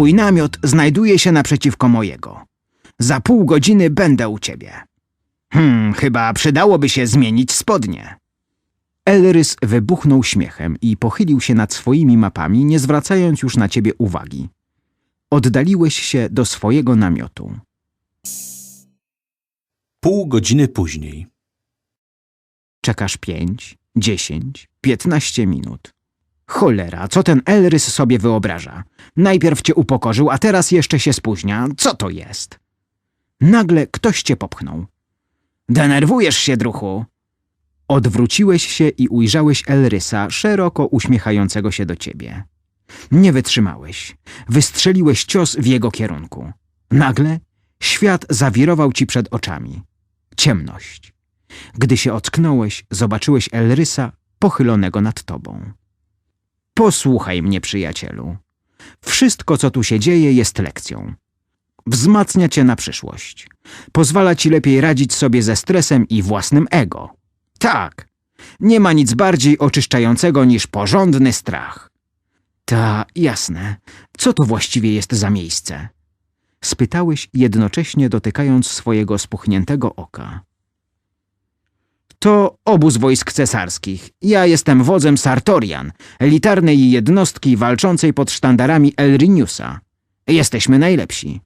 Twój namiot znajduje się naprzeciwko mojego. Za pół godziny będę u ciebie. Hmm, chyba przydałoby się zmienić spodnie. Elrys wybuchnął śmiechem i pochylił się nad swoimi mapami, nie zwracając już na ciebie uwagi. Oddaliłeś się do swojego namiotu. Pół godziny później. Czekasz pięć, dziesięć, piętnaście minut. Cholera, co ten Elrys sobie wyobraża? Najpierw cię upokorzył, a teraz jeszcze się spóźnia. Co to jest? Nagle ktoś cię popchnął. Denerwujesz się, druchu. Odwróciłeś się i ujrzałeś Elrysa, szeroko uśmiechającego się do ciebie. Nie wytrzymałeś. Wystrzeliłeś cios w jego kierunku. Nagle świat zawirował ci przed oczami. Ciemność. Gdy się ocknąłeś, zobaczyłeś Elrysa pochylonego nad tobą. Posłuchaj mnie, przyjacielu. Wszystko, co tu się dzieje, jest lekcją. Wzmacnia cię na przyszłość. Pozwala ci lepiej radzić sobie ze stresem i własnym ego. Tak, nie ma nic bardziej oczyszczającego niż porządny strach. Ta, jasne. Co to właściwie jest za miejsce? Spytałeś jednocześnie dotykając swojego spuchniętego oka. To obóz wojsk cesarskich. Ja jestem wodzem Sartorian, elitarnej jednostki walczącej pod sztandarami Elriniusa. Jesteśmy najlepsi.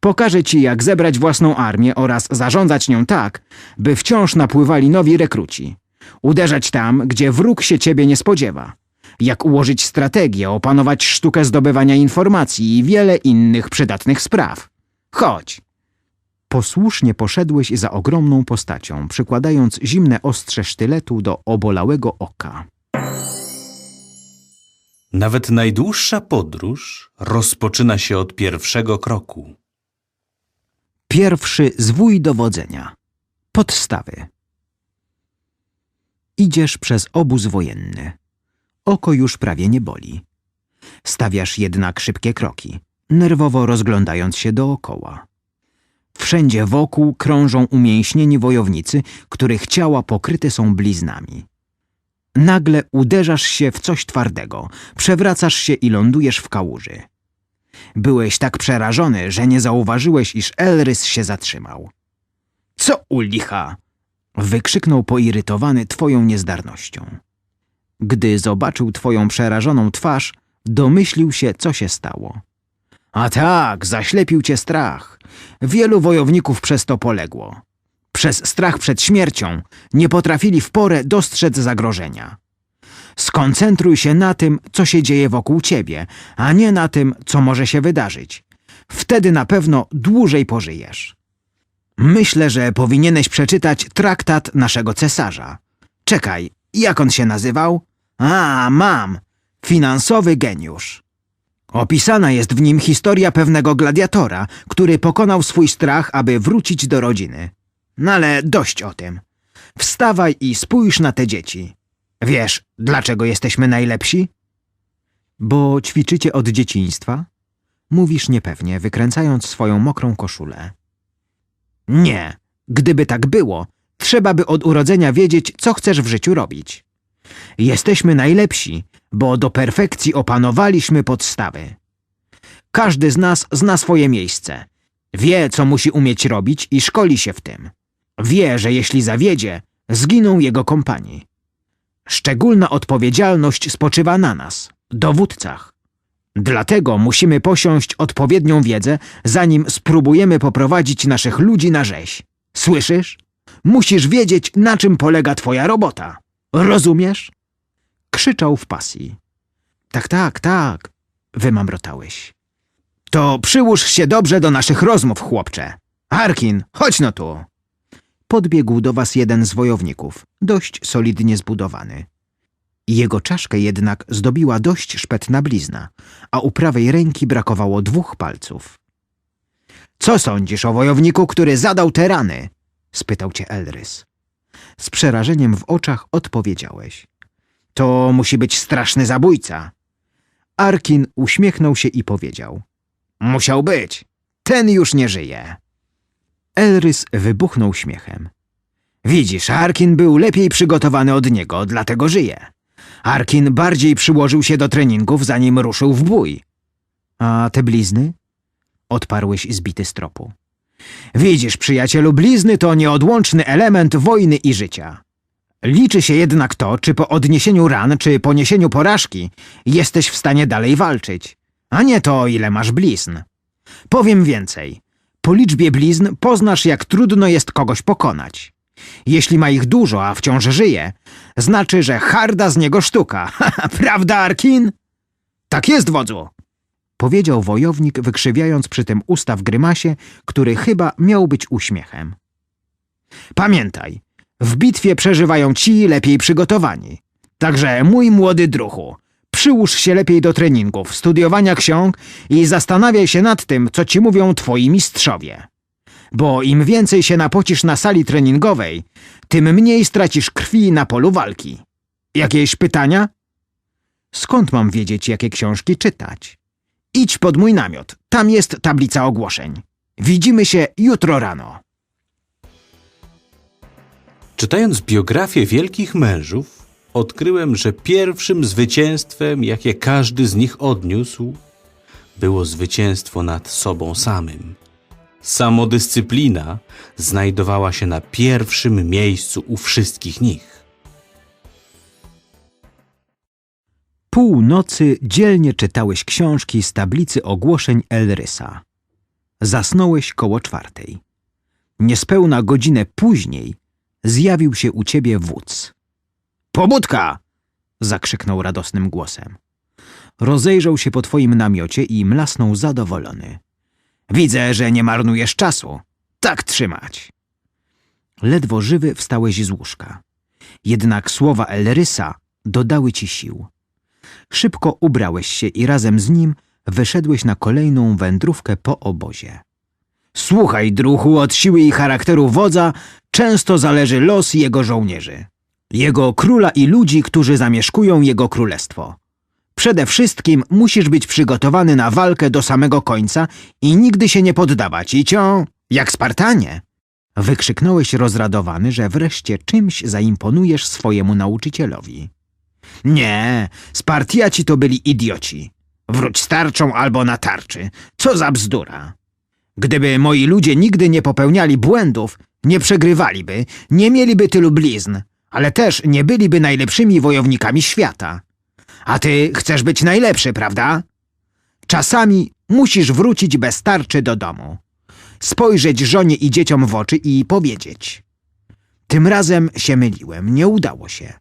Pokażę ci, jak zebrać własną armię oraz zarządzać nią tak, by wciąż napływali nowi rekruci. Uderzać tam, gdzie wróg się ciebie nie spodziewa. Jak ułożyć strategię, opanować sztukę zdobywania informacji i wiele innych przydatnych spraw. Chodź. Posłusznie poszedłeś za ogromną postacią, przykładając zimne ostrze sztyletu do obolałego oka. Nawet najdłuższa podróż rozpoczyna się od pierwszego kroku. Pierwszy zwój dowodzenia. Podstawy. Idziesz przez obóz wojenny. Oko już prawie nie boli. Stawiasz jednak szybkie kroki, nerwowo rozglądając się dookoła. Wszędzie wokół krążą umięśnieni wojownicy, których ciała pokryte są bliznami. Nagle uderzasz się w coś twardego, przewracasz się i lądujesz w kałuży. Byłeś tak przerażony, że nie zauważyłeś, iż Elrys się zatrzymał. Co u licha? Wykrzyknął poirytowany twoją niezdarnością. Gdy zobaczył twoją przerażoną twarz, domyślił się, co się stało. A tak, zaślepił cię strach. Wielu wojowników przez to poległo. Przez strach przed śmiercią nie potrafili w porę dostrzec zagrożenia. Skoncentruj się na tym, co się dzieje wokół ciebie, a nie na tym, co może się wydarzyć. Wtedy na pewno dłużej pożyjesz. Myślę, że powinieneś przeczytać traktat naszego cesarza. Czekaj, jak on się nazywał? A, mam. Finansowy geniusz. Opisana jest w nim historia pewnego gladiatora, który pokonał swój strach, aby wrócić do rodziny. No ale dość o tym. Wstawaj i spójrz na te dzieci. Wiesz, dlaczego jesteśmy najlepsi? Bo ćwiczycie od dzieciństwa? Mówisz niepewnie, wykręcając swoją mokrą koszulę. Nie. Gdyby tak było, trzeba by od urodzenia wiedzieć, co chcesz w życiu robić. Jesteśmy najlepsi, bo do perfekcji opanowaliśmy podstawy. Każdy z nas zna swoje miejsce. Wie, co musi umieć robić i szkoli się w tym. Wie, że jeśli zawiedzie, zginą jego kompanii. Szczególna odpowiedzialność spoczywa na nas, dowódcach. Dlatego musimy posiąść odpowiednią wiedzę, zanim spróbujemy poprowadzić naszych ludzi na rzeź. Słyszysz? Musisz wiedzieć, na czym polega twoja robota. Rozumiesz? Krzyczał w pasji. Tak, tak, tak, wymamrotałeś. To przyłóż się dobrze do naszych rozmów, chłopcze. Harkin, chodź no tu. Podbiegł do was jeden z wojowników, dość solidnie zbudowany. Jego czaszkę jednak zdobiła dość szpetna blizna, a u prawej ręki brakowało dwóch palców. Co sądzisz o wojowniku, który zadał te rany? spytał cię Elrys. Z przerażeniem w oczach odpowiedziałeś. To musi być straszny zabójca. Arkin uśmiechnął się i powiedział. Musiał być. Ten już nie żyje. Elrys wybuchnął śmiechem. Widzisz, Arkin był lepiej przygotowany od niego, dlatego żyje. Arkin bardziej przyłożył się do treningów, zanim ruszył w bój. A te blizny? Odparłeś zbity z tropu. Widzisz, przyjacielu, blizny to nieodłączny element wojny i życia. Liczy się jednak to, czy po odniesieniu ran, czy poniesieniu porażki jesteś w stanie dalej walczyć, a nie to, ile masz blizn. Powiem więcej. Po liczbie blizn poznasz, jak trudno jest kogoś pokonać. Jeśli ma ich dużo, a wciąż żyje, znaczy, że harda z niego sztuka. Prawda, Arkin? Tak jest, wodzu! Powiedział wojownik, wykrzywiając przy tym usta w grymasie, który chyba miał być uśmiechem. Pamiętaj, w bitwie przeżywają ci lepiej przygotowani. Także, mój młody druhu, przyłóż się lepiej do treningów, studiowania ksiąg i zastanawiaj się nad tym, co ci mówią twoi mistrzowie. Bo im więcej się napocisz na sali treningowej, tym mniej stracisz krwi na polu walki. Jakieś pytania? Skąd mam wiedzieć, jakie książki czytać? Idź pod mój namiot, tam jest tablica ogłoszeń. Widzimy się jutro rano. Czytając biografię wielkich mężów, odkryłem, że pierwszym zwycięstwem, jakie każdy z nich odniósł, było zwycięstwo nad sobą samym. Samodyscyplina znajdowała się na pierwszym miejscu u wszystkich nich. Północy dzielnie czytałeś książki z tablicy ogłoszeń Elrysa. Zasnąłeś koło czwartej. Niespełna godzinę później zjawił się u ciebie wódz. Pobudka! zakrzyknął radosnym głosem. Rozejrzał się po twoim namiocie i mlasnął zadowolony. Widzę, że nie marnujesz czasu. Tak trzymać. Ledwo żywy wstałeś z łóżka. Jednak słowa Elrysa dodały ci sił. Szybko ubrałeś się i razem z nim wyszedłeś na kolejną wędrówkę po obozie. Słuchaj, druhu, od siły i charakteru wodza często zależy los jego żołnierzy, jego króla i ludzi, którzy zamieszkują jego królestwo. Przede wszystkim musisz być przygotowany na walkę do samego końca i nigdy się nie poddawać, i cią, jak Spartanie. Wykrzyknąłeś rozradowany, że wreszcie czymś zaimponujesz swojemu nauczycielowi. Nie, Spartiaci to byli idioci. Wróć z tarczą albo na tarczy. Co za bzdura. Gdyby moi ludzie nigdy nie popełniali błędów, nie przegrywaliby, nie mieliby tylu blizn, ale też nie byliby najlepszymi wojownikami świata. A ty chcesz być najlepszy, prawda? Czasami musisz wrócić bez tarczy do domu. Spojrzeć żonie i dzieciom w oczy i powiedzieć. Tym razem się myliłem, nie udało się.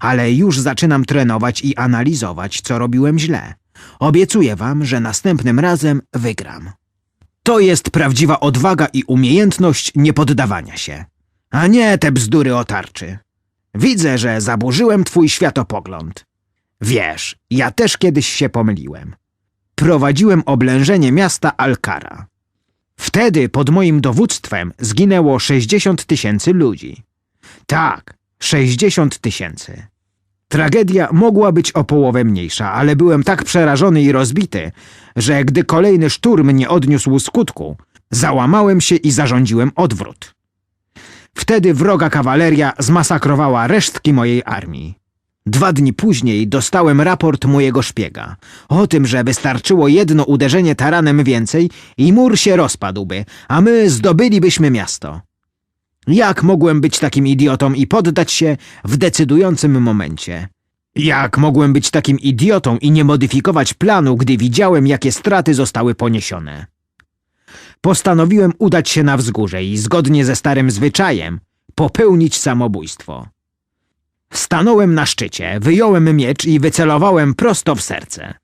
Ale już zaczynam trenować i analizować, co robiłem źle. Obiecuję wam, że następnym razem wygram. To jest prawdziwa odwaga i umiejętność niepoddawania się, a nie te bzdury o tarczy. Widzę, że zaburzyłem twój światopogląd. Wiesz, ja też kiedyś się pomyliłem. Prowadziłem oblężenie miasta Alkara. Wtedy pod moim dowództwem zginęło 60 tysięcy ludzi. Tak, 60 tysięcy. Tragedia mogła być o połowę mniejsza, ale byłem tak przerażony i rozbity, że gdy kolejny szturm nie odniósł skutku, załamałem się i zarządziłem odwrót. Wtedy wroga kawaleria zmasakrowała resztki mojej armii. Dwa dni później dostałem raport mojego szpiega o tym, że wystarczyło jedno uderzenie taranem więcej i mur się rozpadłby, a my zdobylibyśmy miasto. Jak mogłem być takim idiotą i poddać się w decydującym momencie? Jak mogłem być takim idiotą i nie modyfikować planu, gdy widziałem, jakie straty zostały poniesione? Postanowiłem udać się na wzgórze i zgodnie ze starym zwyczajem popełnić samobójstwo. Stanąłem na szczycie, wyjąłem miecz i wycelowałem prosto w serce.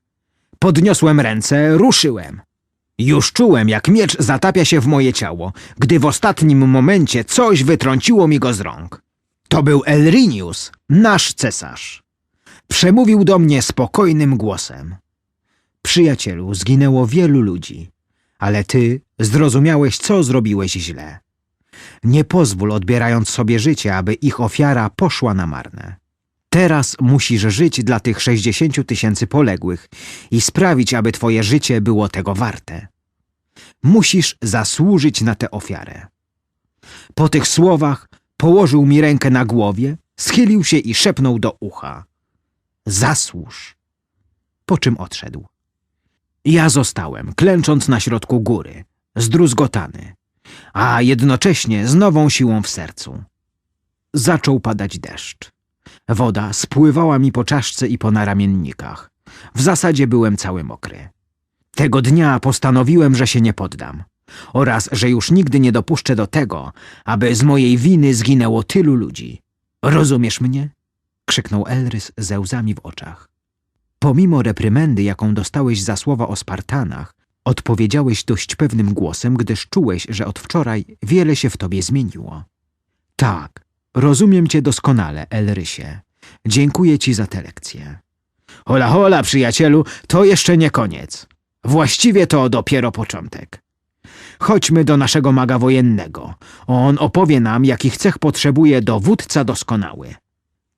Podniosłem ręce, ruszyłem. Już czułem, jak miecz zatapia się w moje ciało, gdy w ostatnim momencie coś wytrąciło mi go z rąk. To był Elrinius, nasz cesarz. Przemówił do mnie spokojnym głosem. Przyjacielu, zginęło wielu ludzi, ale ty zrozumiałeś, co zrobiłeś źle. Nie pozwól, odbierając sobie życie, aby ich ofiara poszła na marne. Teraz musisz żyć dla tych 60 tysięcy poległych i sprawić, aby twoje życie było tego warte. Musisz zasłużyć na tę ofiarę. Po tych słowach położył mi rękę na głowie, schylił się i szepnął do ucha. Zasłuż. Po czym odszedł. Ja zostałem, klęcząc na środku góry, zdruzgotany, a jednocześnie z nową siłą w sercu. Zaczął padać deszcz. Woda spływała mi po czaszce i po naramiennikach. W zasadzie byłem cały mokry. Tego dnia postanowiłem, że się nie poddam oraz że już nigdy nie dopuszczę do tego, aby z mojej winy zginęło tylu ludzi. Rozumiesz mnie? Krzyknął Elrys ze łzami w oczach. Pomimo reprymendy, jaką dostałeś za słowa o Spartanach, odpowiedziałeś dość pewnym głosem, gdyż czułeś, że od wczoraj wiele się w tobie zmieniło. Tak, rozumiem cię doskonale, Elrysie. Dziękuję ci za tę lekcję. Hola, hola, przyjacielu, to jeszcze nie koniec. Właściwie to dopiero początek. Chodźmy do naszego maga wojennego. On opowie nam, jakich cech potrzebuje dowódca doskonały.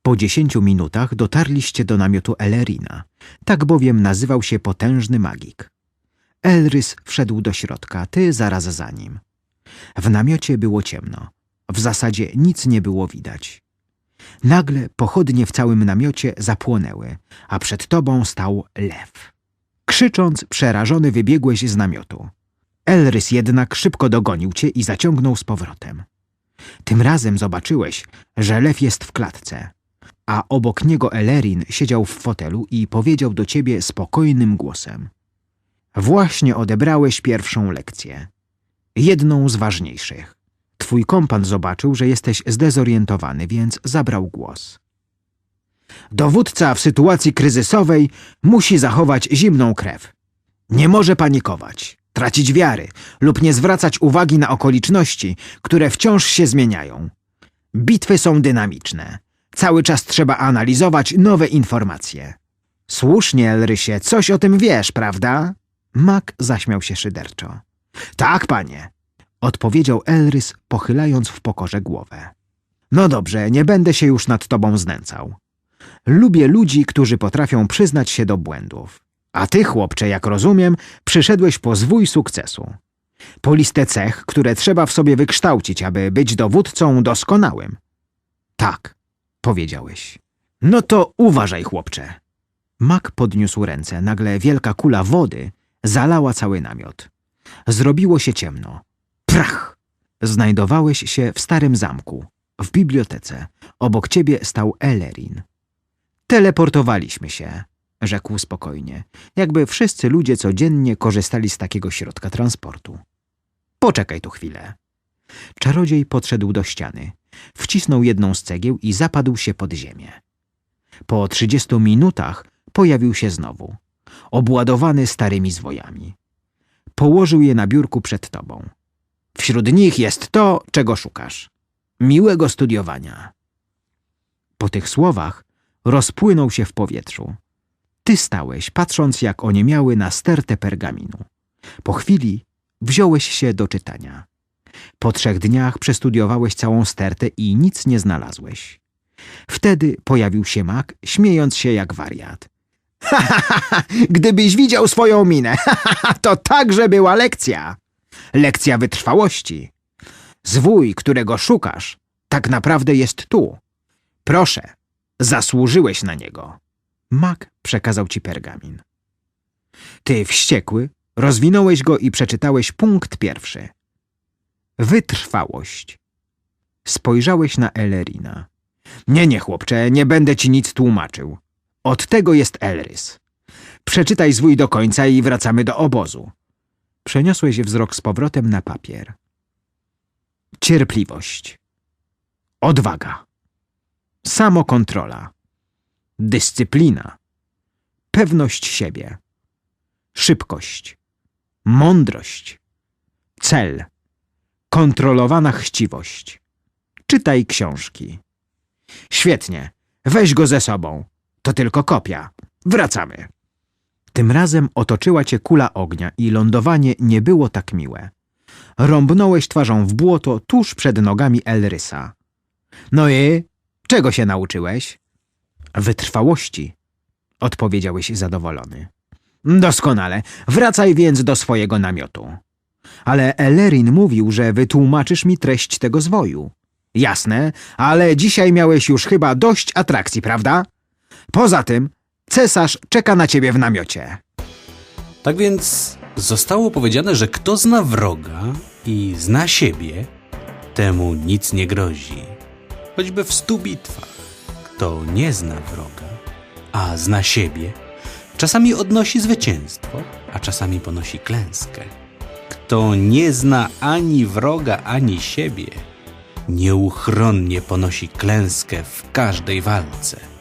Po dziesięciu minutach dotarliście do namiotu Elerina. Tak bowiem nazywał się potężny magik. Elrys wszedł do środka, ty zaraz za nim. W namiocie było ciemno. W zasadzie nic nie było widać. Nagle pochodnie w całym namiocie zapłonęły, a przed tobą stał lew. Krzycząc, przerażony wybiegłeś z namiotu. Elrys jednak szybko dogonił cię i zaciągnął z powrotem. Tym razem zobaczyłeś, że lew jest w klatce, a obok niego Elerin siedział w fotelu i powiedział do ciebie spokojnym głosem. Właśnie odebrałeś pierwszą lekcję. Jedną z ważniejszych. Twój kompan zobaczył, że jesteś zdezorientowany, więc zabrał głos. Dowódca w sytuacji kryzysowej musi zachować zimną krew. Nie może panikować, tracić wiary lub nie zwracać uwagi na okoliczności, które wciąż się zmieniają. Bitwy są dynamiczne. Cały czas trzeba analizować nowe informacje. Słusznie, Elrysie, coś o tym wiesz, prawda? Mak zaśmiał się szyderczo. Tak, panie, odpowiedział Elrys, pochylając w pokorze głowę. No dobrze, nie będę się już nad tobą znęcał. Lubię ludzi, którzy potrafią przyznać się do błędów. A ty, chłopcze, jak rozumiem, przyszedłeś po zwój sukcesu. Po listę cech, które trzeba w sobie wykształcić, aby być dowódcą doskonałym. Tak, powiedziałeś. No to uważaj, chłopcze. Mak podniósł ręce. Nagle wielka kula wody zalała cały namiot. Zrobiło się ciemno. Prach! Znajdowałeś się w starym zamku, w bibliotece. Obok ciebie stał Elerin. Teleportowaliśmy się, rzekł spokojnie, jakby wszyscy ludzie codziennie korzystali z takiego środka transportu. Poczekaj tu chwilę. Czarodziej podszedł do ściany, wcisnął jedną z cegieł i zapadł się pod ziemię. Po trzydziestu minutach pojawił się znowu, obładowany starymi zwojami. Położył je na biurku przed tobą. Wśród nich jest to, czego szukasz. Miłego studiowania. Po tych słowach rozpłynął się w powietrzu. Ty stałeś, patrząc jak oniemiały na stertę pergaminu. Po chwili wziąłeś się do czytania. Po trzech dniach przestudiowałeś całą stertę i nic nie znalazłeś. Wtedy pojawił się mak, śmiejąc się jak wariat. Ha, ha, ha, gdybyś widział swoją minę, ha, ha, ha, to także była lekcja. Lekcja wytrwałości. Zwój, którego szukasz, tak naprawdę jest tu. Proszę, zasłużyłeś na niego. Mak przekazał ci pergamin. Ty, wściekły, rozwinąłeś go i przeczytałeś punkt pierwszy. Wytrwałość. Spojrzałeś na Elerina. Nie, nie, chłopcze, nie będę ci nic tłumaczył. Od tego jest Elrys. Przeczytaj zwój do końca i wracamy do obozu. Przeniosłeś wzrok z powrotem na papier. Cierpliwość. Odwaga. Samokontrola. Dyscyplina. Pewność siebie. Szybkość. Mądrość. Cel. Kontrolowana chciwość. Czytaj książki. Świetnie. Weź go ze sobą. To tylko kopia. Wracamy. Tym razem otoczyła cię kula ognia i lądowanie nie było tak miłe. Rąbnąłeś twarzą w błoto tuż przed nogami Elrysa. No i czego się nauczyłeś? Wytrwałości, odpowiedziałeś zadowolony. Doskonale. Wracaj więc do swojego namiotu. Ale Elerin mówił, że wytłumaczysz mi treść tego zwoju. Jasne, ale dzisiaj miałeś już chyba dość atrakcji, prawda? Poza tym, cesarz czeka na ciebie w namiocie. Tak więc zostało powiedziane, że kto zna wroga i zna siebie, temu nic nie grozi, choćby w stu bitwach. Kto nie zna wroga, a zna siebie, czasami odnosi zwycięstwo, a czasami ponosi klęskę. Kto nie zna ani wroga, ani siebie, nieuchronnie ponosi klęskę w każdej walce.